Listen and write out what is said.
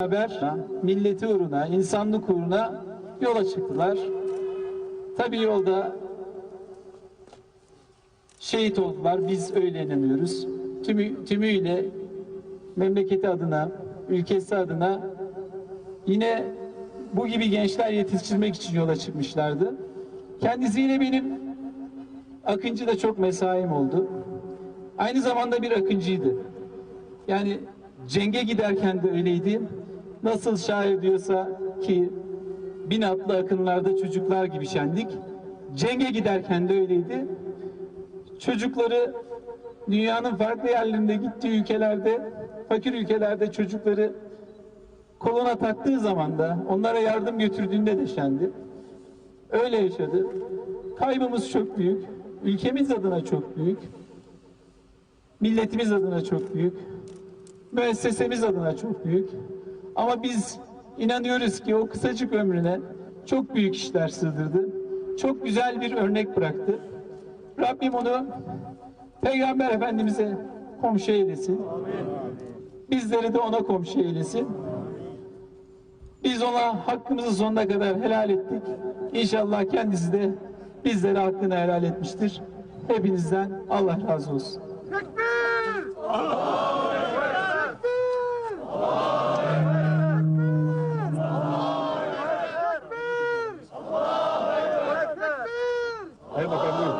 beraber milleti uğruna, insanlık uğruna yola çıktılar. Tabii yolda şehit oldular. Biz öyle inanıyoruz. Tümü, tümüyle memleketi adına, ülkesi adına yine bu gibi gençler yetiştirmek için yola çıkmışlardı. Kendisiyle benim Akıncı'da çok mesaim oldu. Aynı zamanda bir Akıncıydı. Yani cenge giderken de öyleydi. Nasıl şair diyorsa ki bin atlı akınlarda çocuklar gibi şendik. Cenge giderken de öyleydi. Çocukları dünyanın farklı yerlerinde gittiği ülkelerde, fakir ülkelerde çocukları koluna taktığı zaman da onlara yardım götürdüğünde de şendi. Öyle yaşadı. Kaybımız çok büyük. Ülkemiz adına çok büyük. Milletimiz adına çok büyük. Müessesemiz adına çok büyük. Ama biz inanıyoruz ki o kısacık ömrüne çok büyük işler sığdırdı. Çok güzel bir örnek bıraktı. Rabbim onu Peygamber Efendimiz'e komşu eylesin. Bizleri de ona komşu eylesin. Biz ona hakkımızı sonuna kadar helal ettik. İnşallah kendisi de bizlere hakkını helal etmiştir. Hepinizden Allah razı olsun. Tekbir! Saya.